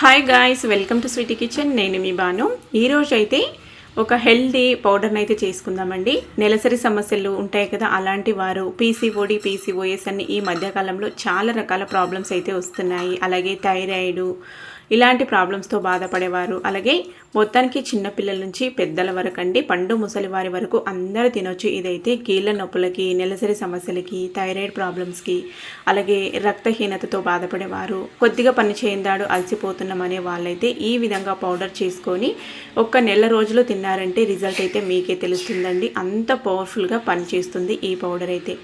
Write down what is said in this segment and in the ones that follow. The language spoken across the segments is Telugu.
Hi guys welcome to sweety kitchen నేను మీ బాను. ఈరోజు అయితే ఒక హెల్దీ పౌడర్ని అయితే చేసుకుందామండి. నెలసరి సమస్యలు ఉంటాయి కదా అలాంటి వారు పీసీఓడి పీసీఓఎస్ అని ఈ మధ్యకాలంలో చాలా రకాల ప్రాబ్లమ్స్ అయితే వస్తున్నాయి. అలాగే థైరాయిడ్ ఇలాంటి ప్రాబ్లమ్స్తో బాధపడేవారు. అలాగే మొత్తానికి చిన్నపిల్లల నుంచి పెద్దల వరకు అండి పండు ముసలి వారి వరకు అందరూ తినొచ్చు. ఇదైతే కీళ్ళ నొప్పులకి నెలసరి సమస్యలకి థైరాయిడ్ ప్రాబ్లమ్స్కి అలాగే రక్తహీనతతో బాధపడేవారు. కొద్దిగా పని చేయందాడు అలసిపోతున్నాం అనే వాళ్ళైతే ఈ విధంగా పౌడర్ చేసుకొని ఒక్క నెల రోజులు తిన్నారంటే రిజల్ట్ అయితే మీకే తెలుస్తుందండి. అంత పవర్ఫుల్గా పనిచేస్తుంది ఈ పౌడర్ అయితే.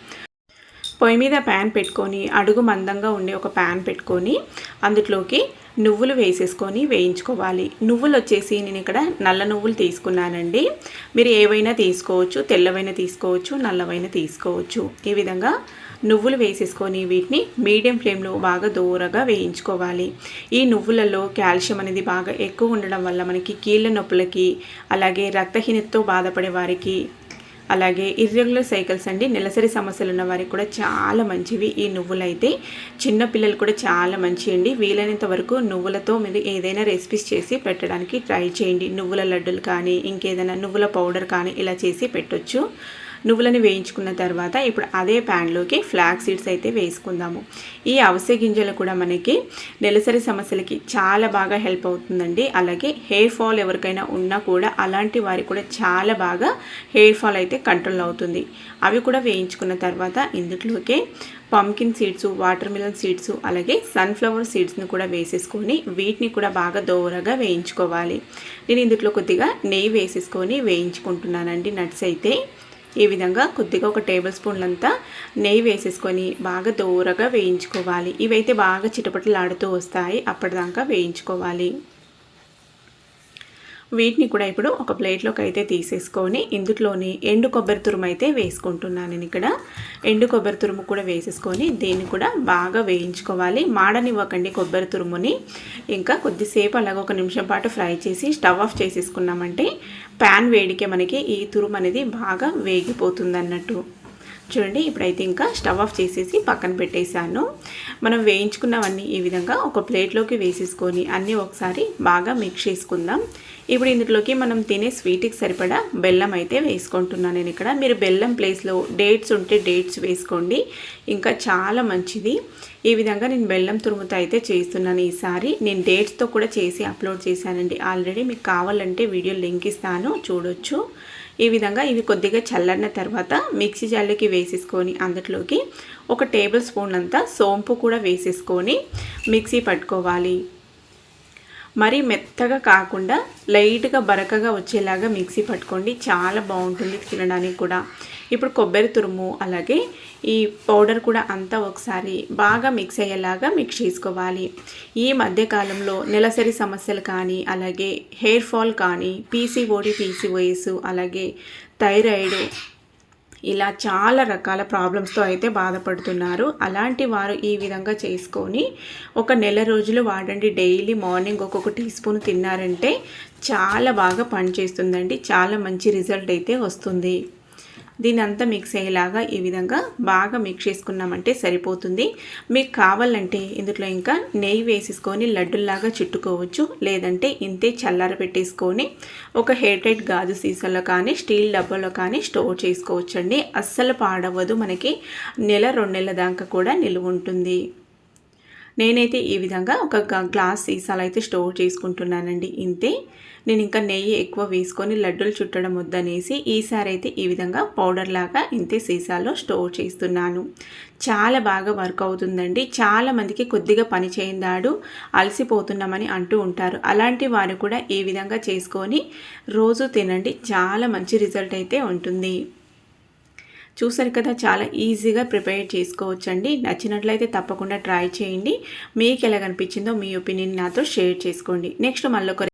పొయ్యి మీద ప్యాన్ పెట్టుకొని అడుగు మందంగా ఉండే ఒక ప్యాన్ పెట్టుకొని అందులోకి నువ్వులు వేసేసుకొని వేయించుకోవాలి. నువ్వులు వచ్చేసి నేను ఇక్కడ నల్ల నువ్వులు తీసుకున్నానండి. మీరు ఏవైనా తీసుకోవచ్చు తెల్లవైన తీసుకోవచ్చు నల్లవైన తీసుకోవచ్చు. ఈ విధంగా నువ్వులు వేసేసుకొని వీటిని మీడియం ఫ్లేమ్లో బాగా దూరగా వేయించుకోవాలి. ఈ నువ్వులలో కాల్షియం అనేది బాగా ఎక్కువ ఉండడం వల్ల మనకి కీళ్ళ నొప్పులకి అలాగే రక్తహీనతతో బాధపడే వారికి అలాగే ఇర్రెగ్యులర్ సైకిల్స్ అండి. నెలసరి సమస్యలు ఉన్న వారికి కూడా చాలా మంచివి. ఈ నువ్వులైతే చిన్నపిల్లలు కూడా చాలా మంచి అండి. వీలైనంత వరకు నువ్వులతో మీరు ఏదైనా రెసిపీస్ చేసి పెట్టడానికి ట్రై చేయండి. నువ్వుల లడ్డులు కానీ ఇంకేదైనా నువ్వుల పౌడర్ కానీ ఇలా చేసి పెట్టొచ్చు. నువ్వులని వేయించుకున్న తర్వాత ఇప్పుడు అదే ప్యాన్లోకి ఫ్లాక్ సీడ్స్ అయితే వేసుకుందాము. ఈ అవిసె గింజలు కూడా మనకి నెలసరి సమస్యలకి చాలా బాగా హెల్ప్ అవుతుందండి. అలాగే హెయిర్ ఫాల్ ఎవరికైనా ఉన్నా కూడా అలాంటి వారికి కూడా చాలా బాగా హెయిర్ ఫాల్ అయితే కంట్రోల్ అవుతుంది. అవి కూడా వేయించుకున్న తర్వాత ఇందులోకే pumpkin seeds watermelon seeds అలాగే సన్ఫ్లవర్ సీడ్స్ని కూడా వేసేసుకొని వీటిని కూడా బాగా దోరగా వేయించుకోవాలి. నేను ఇందులో కొద్దిగా నెయ్యి వేసేసుకొని వేయించుకుంటున్నానండి. నట్స్ అయితే ఈ విధంగా కొద్దిగా ఒక టేబుల్ స్పూన్లంతా నెయ్యి వేసేసుకొని బాగా దూరగా వేయించుకోవాలి. ఇవైతే బాగా చిటపటలాడుతూ వస్తాయి. అప్పటిదాకా వేయించుకోవాలి. వీటిని కూడా ఇప్పుడు ఒక ప్లేట్లోకి అయితే తీసేసుకొని ఇందులోని ఎండు కొబ్బరి తురుము అయితే వేసుకుంటున్నాను నేను ఇక్కడ. ఎండు కొబ్బరి తురుము కూడా వేసేసుకొని దీన్ని కూడా బాగా వేయించుకోవాలి. మాడనివ్వకండి కొబ్బరి తురుముని. ఇంకా కొద్దిసేపు అలాగ ఒక నిమిషం పాటు ఫ్రై చేసి స్టవ్ ఆఫ్ చేసేసుకున్నామంటే ప్యాన్ వేడికే మనకి ఈ తురుము అనేది బాగా వేగిపోతుంది అన్నట్టు చూడండి ఇప్పుడైతే ఇంకా స్టవ్ ఆఫ్ చేసేసి పక్కన పెట్టేశాను. మనం వేయించుకున్నవన్నీ ఈ విధంగా ఒక ప్లేట్లోకి వేసేసుకొని అన్నీ ఒకసారి బాగా మిక్స్ చేసుకుందాం. ఇప్పుడు ఇందులోకి మనం తినే స్వీట్కి సరిపడా బెల్లం అయితే వేసుకుంటున్నాను నేను ఇక్కడ. మీరు బెల్లం ప్లేస్లో డేట్స్ ఉంటే డేట్స్ వేసుకోండి. ఇంకా చాలా మంచిది. ఈ విధంగా నేను బెల్లం తురుముతో అయితే చేస్తున్నాను ఈసారి. నేను డేట్స్తో కూడా చేసి అప్లోడ్ చేశానండి. ఆల్రెడీ మీకు కావాలంటే వీడియో లింక్ ఇస్తాను. చూడొచ్చు. ఈ విధంగా ఇవి కొద్దిగా చల్లన్న తర్వాత మిక్సీ జల్లుకి వేసేసుకొని అందులోకి ఒక టేబుల్ స్పూన్ అంతా సోంపు కూడా వేసేసుకొని మిక్సీ పట్టుకోవాలి. మరీ మెత్తగా కాకుండా లైట్గా బరకగా వచ్చేలాగా మిక్సీ పట్టుకోండి. చాలా బాగుంటుంది తినడానికి కూడా. ఇప్పుడు కొబ్బరి తురుము అలాగే ఈ పౌడర్ కూడా అంతా ఒకసారి బాగా మిక్స్ అయ్యేలాగా మిక్స్ చేసుకోవాలి. ఈ మధ్యకాలంలో నెలసరి సమస్యలు కానీ అలాగే హెయిర్ ఫాల్ కానీ పీసీఓడి పీసీఓఎస్ అలాగే థైరాయిడ్ ఇలా చాలా రకాల ప్రాబ్లమ్స్తో అయితే బాధపడుతున్నారు. అలాంటి వారు ఈ విధంగా చేసుకొని ఒక నెల రోజులు వాడండి. డైలీ మార్నింగ్ ఒక్కొక్క టీ స్పూన్ తిన్నారంటే చాలా బాగా పనిచేస్తుందండి. చాలా మంచి రిజల్ట్ అయితే వస్తుంది. దీని అంతా మిక్స్ అయ్యేలాగా ఈ విధంగా బాగా మిక్స్ చేసుకున్నామంటే సరిపోతుంది. మీకు కావాలంటే ఇందులో ఇంకా నెయ్యి వేసేసుకొని లడ్డుల్లాగా చుట్టుకోవచ్చు. లేదంటే ఇంతే చల్లార పెట్టేసుకొని ఒక హెయిర్ గాజు సీసాలో కానీ స్టీల్ డబ్బాలో కానీ స్టోర్ చేసుకోవచ్చండి. అస్సలు పాడవదు మనకి నెల రెండు నెలల దాకా కూడా నిలువ ఉంటుంది. నేనైతే ఈ విధంగా ఒక గ్లాస్ సీసాలు అయితే స్టోర్ చేసుకుంటున్నానండి. ఇంతే. నేను ఇంకా నెయ్యి ఎక్కువ వేసుకొని లడ్డూలు చుట్టడం వద్దనేసి ఈసారి అయితే ఈ విధంగా పౌడర్ లాగా ఇంతే సీసాలో స్టోర్ చేస్తున్నాను. చాలా బాగా వర్క్ అవుతుందండి. చాలామందికి కొద్దిగా పని చేయందాడు అలసిపోతున్నామని అంటూ ఉంటారు. అలాంటి వారు కూడా ఈ విధంగా చేసుకొని రోజు తినండి. చాలా మంచి రిజల్ట్ అయితే ఉంటుంది. చూసారు కదా చాలా ఈజీగా ప్రిపేర్ చేసుకోవచ్చండి. నచ్చినట్లయితే తప్పకుండా ట్రై చేయండి. మీకు ఎలా కనిపించిందో మీ ఒపీనియన్ నాతో షేర్ చేసుకోండి. నెక్స్ట్ మళ్ళీ